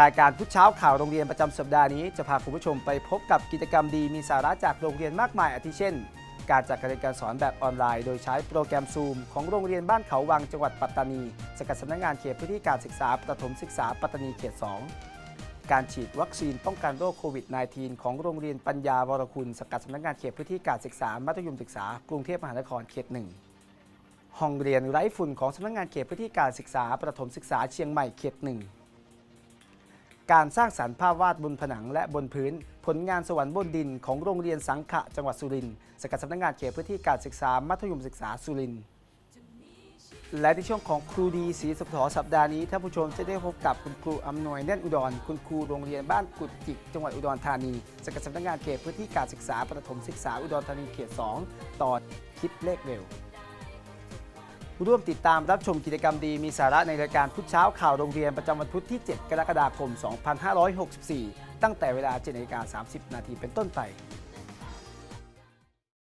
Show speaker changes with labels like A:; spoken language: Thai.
A: รายการพุชเช้าข่าวโรงเรียนประจำสัปดาห์นี้จะพาคุณผู้ชมไปพบกับกิจกรรมดีมีสาระจากโรงเรียนมากมายอาทิเช่น การจัดการเรียนการสอนแบบออนไลน์ โดยใช้โปรแกรมซูมของโรงเรียนบ้านเขาวังจังหวัดปัตตานีสกัดสำนักงานเขตพื้นที่การศึกษาประถมศึกษาปัตตานีเขต 2 การฉีดวัคซีนป้องกันโรคโควิด -19 ของโรงเรียนปัญญาวรคุณสกัดสำนักงานเขตพื้นที่การศึกษามัธยมศึกษากรุงเทพมหานครเขตหนึ่งห้องเรียนไร้ฝุ่นของสำนักงานเขตพื้นที่การศึกษาประถมศึกษาเชียงใหม่เขตหนึ่ง การสร้างสรรค์ภาพวาดบนผนังและบนพื้น ผลงานสวรรค์บนดินของโรงเรียนสังขะจังหวัดสุรินทร์สกัดสำนักงานเขตพื้นที่การศึกษามัธยมศึกษาสุรินทร์และในช่วงของครูดีศรีสุขถอสัปดาห์นี้ท่านผู้ชมจะได้พบกับคุณครูอำนวยแน่นอุดร คุณครูโรงเรียนบ้านกุดจิก จังหวัดอุดรธานีสกัดสำนักงานเขตพื้นที่การศึกษาประถมศึกษาอุดรธานีเขต 2 ต่อคิดเลขเร็ว ร่วมติดตามรับชมกิจกรรมดีมีสาระในรายการพุธเช้าข่าวโรงเรียนประจำวันพุธที่ 7 กรกฎาคม 2564 ตั้งแต่เวลา7นาฬิกา30 นาทีเป็นต้นไป